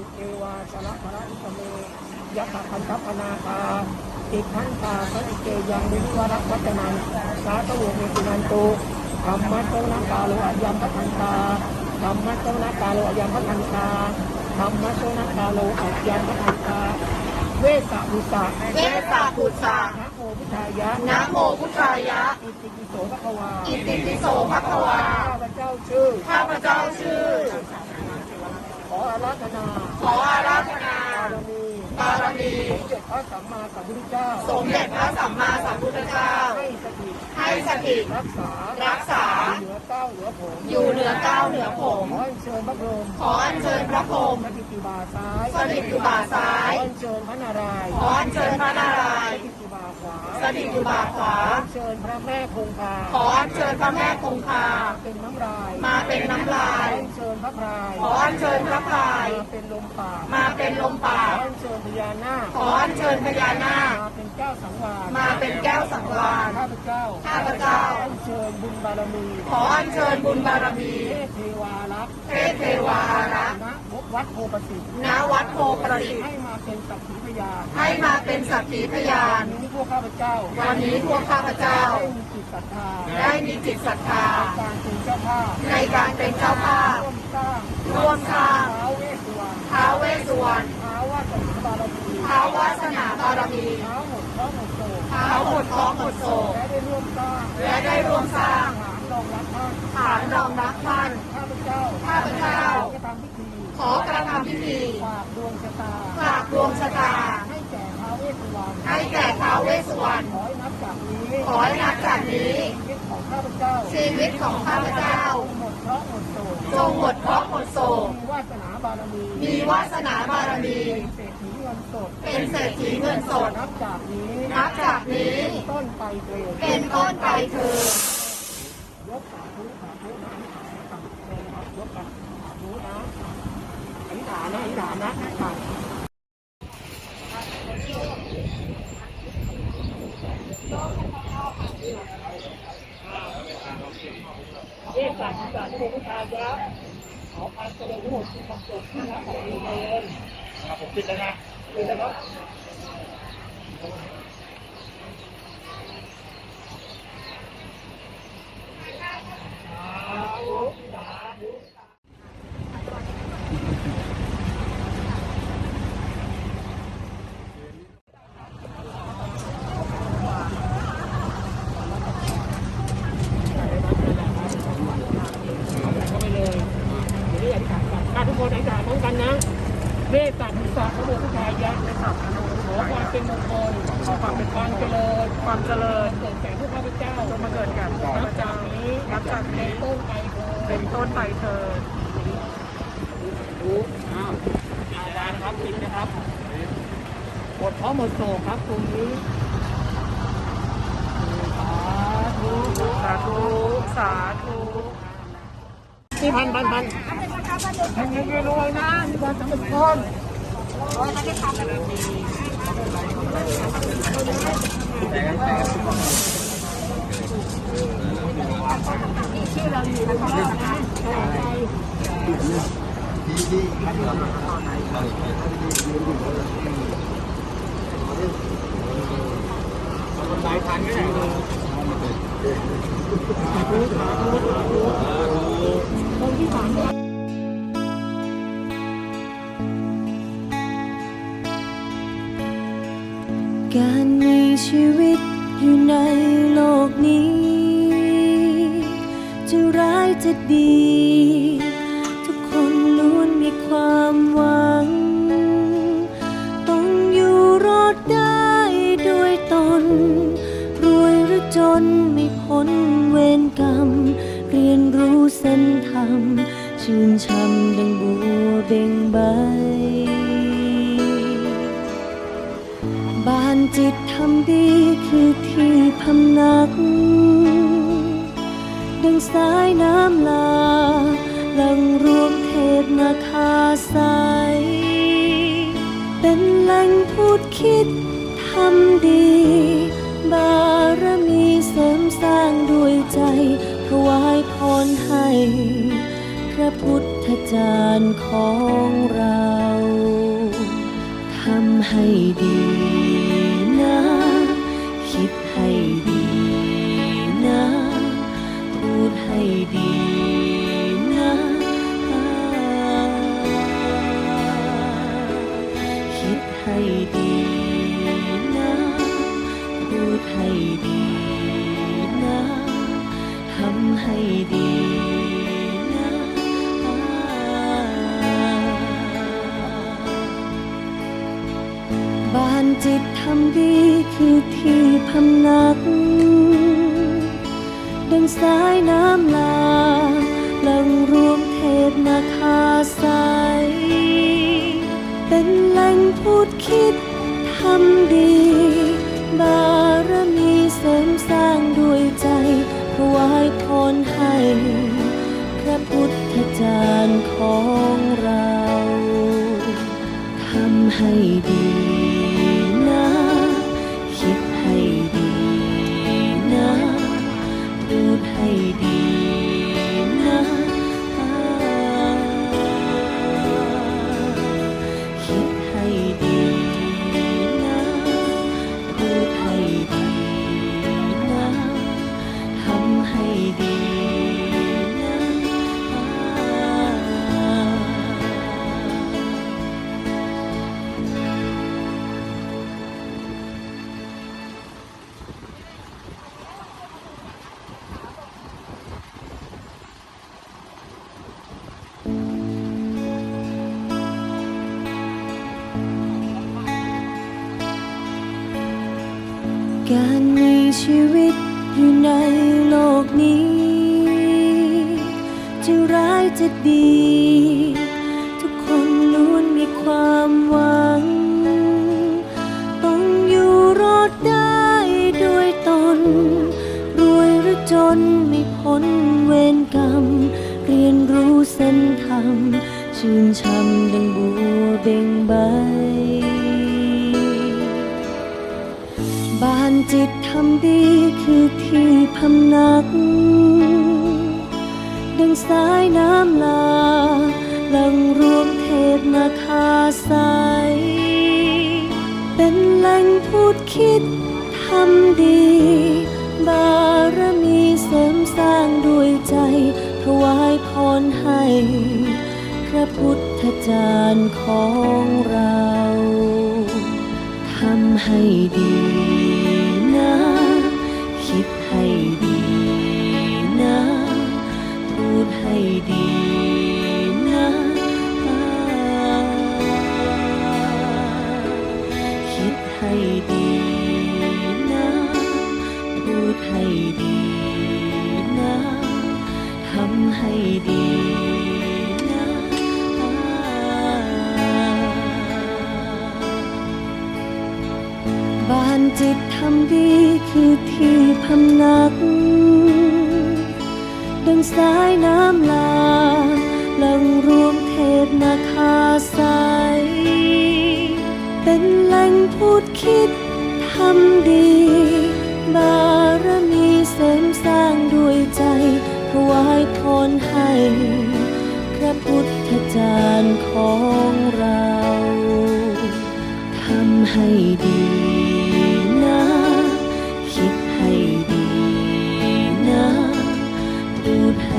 นตุเอวาสระภระอิสเมยัตถพันธปนาคาติพันตาสติเกยังวิวรักวัจนังสาธุเมตินันตุธรรมะโตนากาโลอายัมพันตาธรรมะโตนากาโลอายัมพันตาธรรมะโตนากาโลอายัมพันตา เวสะอุสะเวสสาปุตสานะโมพุทธายะนะโมพุทธายะ อิติปิโสภะคะวาอิติปิโสภะคะวาข้าพเจ้าชื่อข้าพเจ้าชื่อข ออาราธนาขออาราธนาบารมีบารมีสมเด็จพระสัมมาสัมพุทธเจ้า สมเด็จพระสัมมาสัมพุทธเจ้า ให้สถิตให้สถิตรักษา รักษา เหนือเก้าเหนือผม อยู่เหนือเก้าเหนือผม ขออัญเชิญพระพรหมขออัญเชิญพระพรหมสถิตอยู่บ่าซ้าย สถิตอยู่บ่าซ้าย ขออัญเชิญพระนารายณ์ขออัญเชิญพระนารายณ์สถิตอยู่ สถิตอยู่บ่าขวาขออัญเชิญพระแม่คงคาขออัญเชิญพระแม่คงคา เป็นน้ำลายมาเป็นน้ำลายขออัญเชิญพระพรายขออัญเชิญพระพาย มาเป็นลมปากมาเป็นลมปาขอกอัญเชิญพญานาคขออัญเชิญพญานาค มาเป็นเจ้าสังวาลมาเป็นแก้วสังวาล ข้าพเจ้าข้าพเจ้า อัญเชิญบุญบารมีขออัญเชิญบุญบารมี เทพเทวารักษ์เทพเทวาอารักษ์ณ วัดโพประสิทธิ์ณวัดโพประสิทธิ์ให้มาเป็นสักขีพยานให้มาเป็นสักขีพยานวันนี้พวกข้าพเจ้า วันนี้พวกข้าพเจ้า ได้มีจิตศรัทธาได้มีจิตศรัทธาการเป็นเจ้าภาพในการเป็นเจ้าภาพร่วมสร้างร่วมสร้างท้าวเวสสุวรรณท้าวเวสสุวรรณท้าววาสนาบารมีท้าววาสนาบารมีท้าวหมดท้าวหมดโศกท้าวหมดเคราะห์หมดโศกและได้ร่วมสร้างและได้ร่วมสร้างฐานรองรับท่านฐานรองรับท่านข้าพเจ้าข้าพเจ้าจะทำพิธี ขอกระทำพิธีฝากดวงชะตาฝากดวงชะตา ให้แก่ท้าวเวสสุวรรณให้แก่ท้าวเวสสุวรรณขอให้นับจากนี้ขอให้นับจากนี้ชีวิตของข้าพเจ้าชีวิตของข้าพเจ้าหมดเคราะห์หมดโศกจงหมดเคราะห์หมดโศกมีวาสนาบารมีมีวาสนาบารมีเป็นเศรษฐีเงินสดเป็นเศรษฐีเงินสดนับจากนี้นับจากนี้เป็นต้นไปเถิดเป็นต้นไปเถิดยกสาธุสาธุนะยกกันสาธุนะ อธิษฐานนะอธิษฐานนะอธิษฐานเอกสารสารที่ผมทานยะขอความเจริญทั้งหมดที่ความสุขที่รักของเราเองผมปิดแล้วนะปิดแล้วครับ เข้าไปเลยเดี๋ยวนี้อธิษฐานกันอะทุกคนอธิษฐานพร้อมกันนะเมตตาบุษาพระโมพุทธายะในสัพพะขอความเป็นมงคลขอความเป็นความเจริญ ความเจริญเกิดแก่พวกข้าพเจ้าจงมาเกิดแก่ข้าพเจ้านี้นับจากนี้ ต้นไปเถิดเป็นต้นไปเถิดดูอ้าวอาจารย์ครับปิดนะครับหมดเพราะหมดโศกครับตรงนี้สาธุสาธุสาธุนี่พันพันพันพันเงินรวยนะมีความสำเร็จคน ชื่อเราอยู่นะครับสายพันธุ์ก็ได้สาธุสาธุสาธุคนที่ผ่ามการมีชีวิตอยู่ในโลกนี้ ร้ายจะดี ทุกคนล้วนมีความหวัง ต้องอยู่รอดได้ด้วยตน รวยหรือจนไม่พ้นเวรกรรม เรียนรู้เส้นธรรมชื่นช่ำดังบัวเบ่งใบ บ้านจิตทำดีคือที่พำนัก สายน้ำลาหลังรวมเทพนาคาใส เป็นแหล่งพูดคิดทำดี บารมีเสริมสร้างด้วยใจถวายพรให้คืระพุทธจารย์ของเรา ทำให้ดี การมีชีวิตอยู่ในโลกนี้ จะร้ายจะดี ทุกคนล้วนมีความหวัง ต้องอยู่รอดได้ด้วยตน รวยหรือจนไม่พ้นเวรกรรม เรียนรู้เส้นธรรมชื่นช่ำดังบัวเบ่งใบ จิตทำดีคือที่พำนัก ดังสายน้ำลาลังรวมเทพนาคาใสเป็นแหล่งพูดคิดทำดี บารมีเสริมสร้างด้วยใจ ถวายพรให้ พระพุทธจารย์ของเรา ทำให้ดี ให้ดีนะ พูดให้ดีนะคิดให้ดีนะ พูดให้ดีนะ ทำให้ดี จิตทำดีคือที่พำนัก ดังสายน้ำลาหลังรวมเทพนาคาใสเป็นแหล่งพูดคิดทำดี บารมีเสริมสร้างด้วยใจถวายพรให้ พระพุทธจารย์ของเรา ทำให้ดี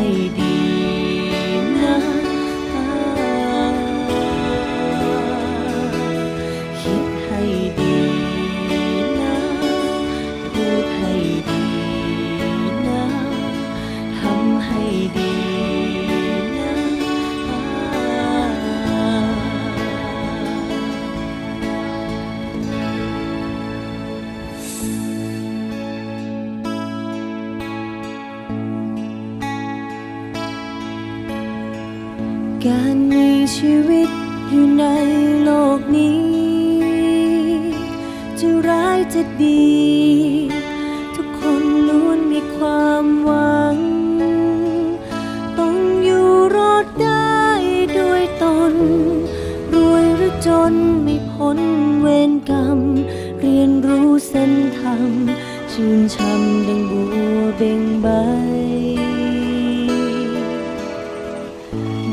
ด ชีวิตอยู่ในโลกนี้ จะร้ายจะดี ทุกคนล้วนมีความหวัง ต้องอยู่รอดได้ด้วยตน รวยหรือจนไม่พ้นเวรกรรม เรียนรู้เส้นธรรมชื่นช่ำดังบัวเบ่งใบ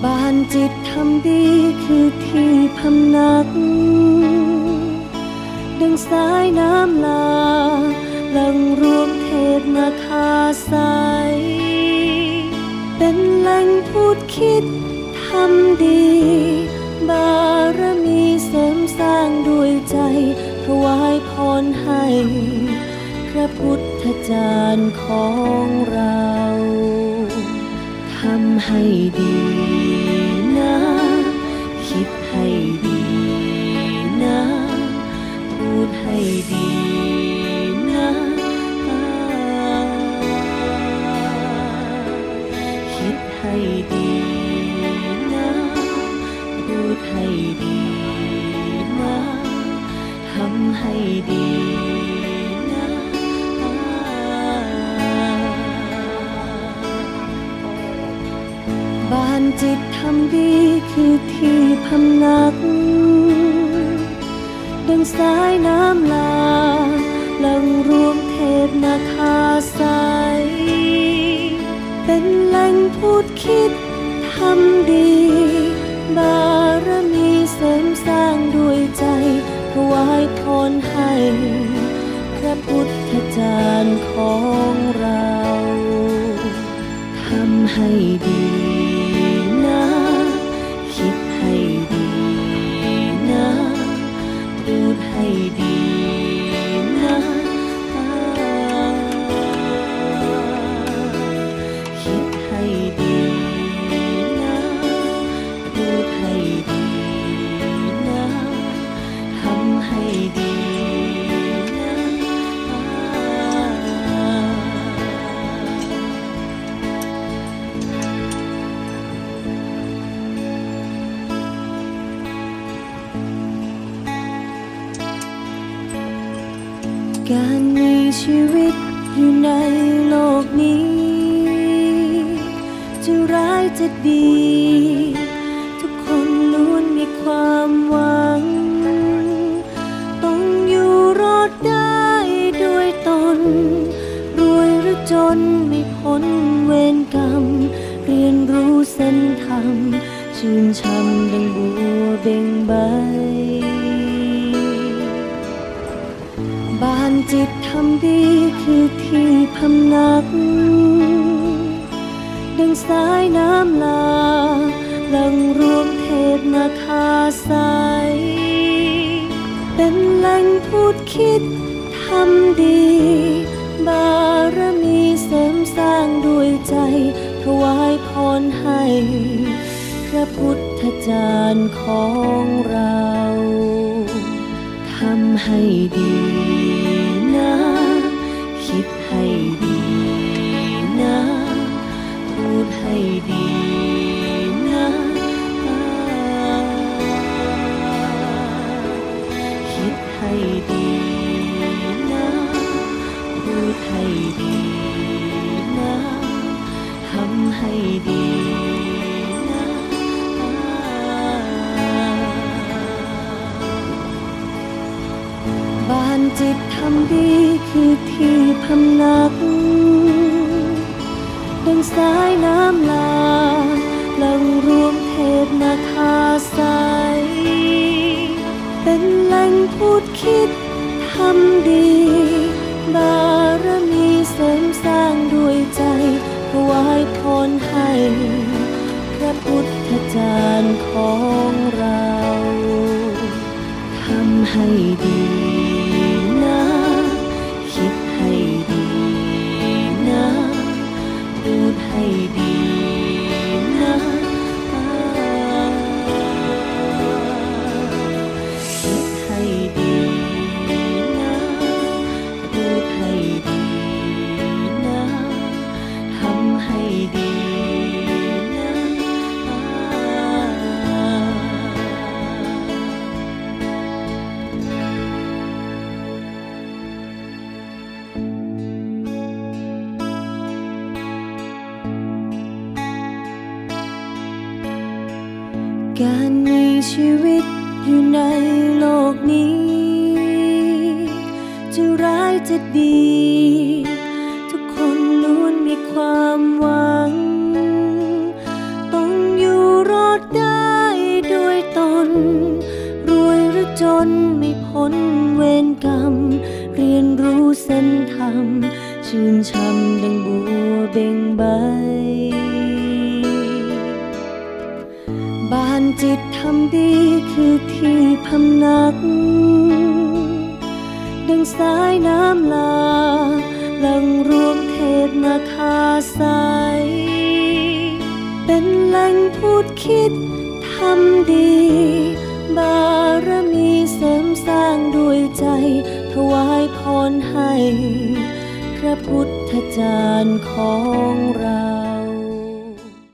บานจิตำดีคือที่พำนัก ดังสายน้ำลาหลังรวมเทพนาคาใสเป็นแหล่งพูดคิดทำดี บารมีเสริมสร้างด้วยใจถวายพรให้ พระพุทธจารย์ของเรา ทำให้ดี ให้ดีนะ พูดให้ดีนะ คิดให้ดีนะ พูดให้ดีนะ ทำให้ดี จิตทำดีคือที่พำนัก ดังสายน้ำลาลังรวมเทพนาคาใสเป็นแหล่งพูดคิดทำดี บารมีเสริมสร้างด้วยใจ ถวายพรให้ พระพุทธจารย์ของเราทำให้ ร้ายจะดี ทุกคนล้วนมีความหวัง ต้องอยู่รอดได้ด้วยตน รวยหรือจนไม่พ้นเวรกรรม เรียนรู้เส้นธรรมชื่นช่ำดังบัวเบ่งใบ บ้านจิตทำดีคือที่พำนัก ดังสายน้ำลาหลังรวมเทพนาคาใสเป็นแหล่งพูดคิดทำดี บารมีเสริมสร้างด้วยใจ ถวายพรให้ พระพุทธจารย์ของเราทำให้ดี ดีคือที่พำนักดังสาย การมีชีวิตอยู่ในโลกนี้ จะร้ายจะดี ทุกคนล้วนมีความหวัง ต้องอยู่รอดได้ด้วยตน รวยหรือจนไม่พ้นเวรกรรม เรียนรู้เส้นธรรมชื่นชมดังบัวเบ่งใบานจิตทำดีคือที่พำนัก ดังสายน้ำลาหลังรวมเทพนาคาใสเป็นแหล่งพูดคิดทำดี บารมีเสริมสร้างด้วยใจ ถวายพรให้ พระพุทธจารย์ของเรา